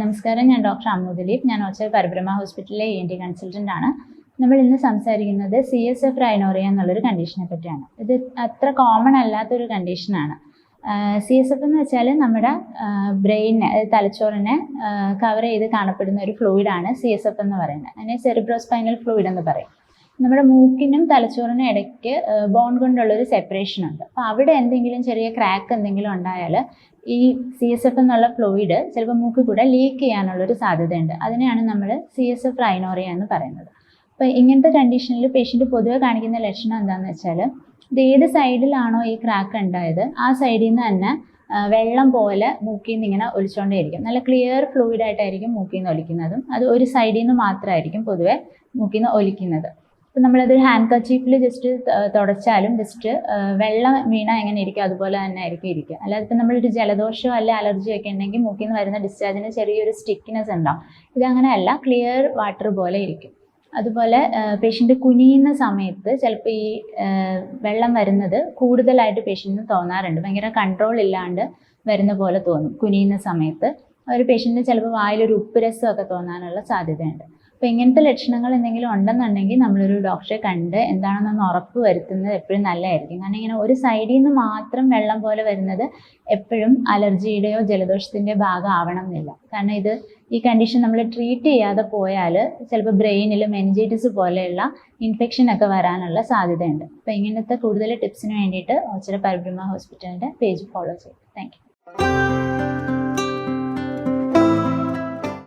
നമസ്കാരം. ഞാൻ ഡോക്ടർ അമ്മു ദിലീപ്. ഞാൻ ഒച്ച പരബ്രഹ്മ ഹോസ്പിറ്റലിലെ ഇ എൻ ടി കൺസൾട്ടന്റ് ആണ്. നമ്മൾ ഇന്ന് സംസാരിക്കുന്നത് സി എസ് എഫ് റൈനോറിയ എന്നുള്ളൊരു കണ്ടീഷനെ പറ്റിയാണ്. ഇത് അത്ര കോമൺ അല്ലാത്തൊരു കണ്ടീഷനാണ് സി എസ് എഫ് എന്ന് വെച്ചാൽ നമ്മുടെ ബ്രെയിനെ തലച്ചോറിനെ കവർ ചെയ്ത് കാണപ്പെടുന്ന ഒരു ഫ്ലൂയിഡാണ് സി എസ് എഫ് എന്ന് പറയുന്നത്. അതിനെ സെറിബ്രോസ്പൈനൽ ഫ്ലൂയിഡ് എന്ന് പറയും. നമ്മുടെ മൂക്കിനും തലച്ചോറിനും ഇടയ്ക്ക് ബോൺ കൊണ്ടുള്ള ഒരു സെപ്പറേഷൻ ഉണ്ട്. അപ്പോൾ അവിടെ എന്തെങ്കിലും ചെറിയ ക്രാക്ക് എന്തെങ്കിലും ഉണ്ടായാൽ ഈ സി എസ് എഫ് എന്നുള്ള ഫ്ലൂയിഡ് ചിലപ്പോൾ മൂക്കിൽ കൂടെ ലീക്ക് ചെയ്യാനുള്ളൊരു സാധ്യതയുണ്ട്. അതിനെയാണ് നമ്മൾ സി എസ് എഫ് റൈനോറിയ എന്ന് പറയുന്നത്. അപ്പോൾ ഇങ്ങനത്തെ കണ്ടീഷനിൽ പേഷ്യന്റ് പൊതുവെ കാണിക്കുന്ന ലക്ഷണം എന്താണെന്ന് വെച്ചാൽ ഇത് ഏത് സൈഡിലാണോ ഈ ക്രാക്ക് ഉണ്ടായത് ആ സൈഡിൽ നിന്ന് തന്നെ വെള്ളം പോലെ മൂക്കിൽ നിന്ന് ഇങ്ങനെ ഒലിച്ചുകൊണ്ടേയിരിക്കും നല്ല ക്ലിയർ ഫ്ലൂയിഡ് ആയിട്ടായിരിക്കും മൂക്കിൽ നിന്ന് ഒലിക്കുന്നതും. അത് ഒരു സൈഡിൽ നിന്ന് മാത്രമായിരിക്കും പൊതുവെ മൂക്കിൽ നിന്ന് ഒലിക്കുന്നത്. ഇപ്പം നമ്മളത് ഹാൻഡ് കച്ചീഫിൽ ജസ്റ്റ് തുടച്ചാലും ജസ്റ്റ് വെള്ളം വീണ എങ്ങനെ ഇരിക്കും? അതുപോലെ തന്നെ ആയിരിക്കും ഇരിക്കുക. അല്ലാതെ ഇപ്പം നമ്മളൊരു ജലദോഷമോ അല്ല അലർജിയോ ഒക്കെ ഉണ്ടെങ്കിൽ മൂക്കിൽ നിന്ന് വരുന്ന ഡിസ്ചാർജിന് ചെറിയൊരു സ്റ്റിക്കിനെസ് ഉണ്ടാവും. ഇതങ്ങനെ അല്ല ക്ലിയർ വാട്ടർ പോലെ ഇരിക്കും. അതുപോലെ പേഷ്യന്റ് കുനിയുന്ന സമയത്ത് ചിലപ്പോൾ ഈ വെള്ളം വരുന്നത് കൂടുതലായിട്ട് പേഷ്യന്റിന് തോന്നാറുണ്ട്. ഭയങ്കര കൺട്രോൾ ഇല്ലാണ്ട് വരുന്ന പോലെ തോന്നും കുനിയുന്ന സമയത്ത്. ഒരു പേഷ്യന്റിന് ചിലപ്പോൾ വായിലൊരു ഉപ്പ് രസമൊക്കെ തോന്നാനുള്ള സാധ്യതയുണ്ട്. അപ്പോൾ ഇങ്ങനത്തെ ലക്ഷണങ്ങൾ എന്തെങ്കിലും ഉണ്ടെന്നുണ്ടെങ്കിൽ നമ്മളൊരു ഡോക്ടറെ കണ്ട് എന്താണെന്നൊന്ന് ഉറപ്പ് വരുത്തുന്നത് എപ്പോഴും നല്ലതായിരിക്കും. കാരണം ഇങ്ങനെ ഒരു സൈഡിൽ നിന്ന് മാത്രം വെള്ളം പോലെ വരുന്നത് എപ്പോഴും അലർജിയുടെയോ ജലദോഷത്തിന്റെയോ ഭാഗം ആവണം എന്നില്ല കാരണം ഇത് ഈ കണ്ടീഷൻ നമ്മൾ ട്രീറ്റ് ചെയ്യാതെ പോയാൽ ചിലപ്പോൾ ബ്രെയിനിൽ മെൻജൈറ്റിസ് പോലെയുള്ള ഇൻഫെക്ഷൻ ഒക്കെ വരാനുള്ള സാധ്യതയുണ്ട്. അപ്പോൾ ഇങ്ങനത്തെ കൂടുതൽ ടിപ്സിന് വേണ്ടിയിട്ട് ഓച്ചിറ പരബ്രഹ്മ ഹോസ്പിറ്റലിന്റെ പേജ് ഫോളോ ചെയ്യും. താങ്ക്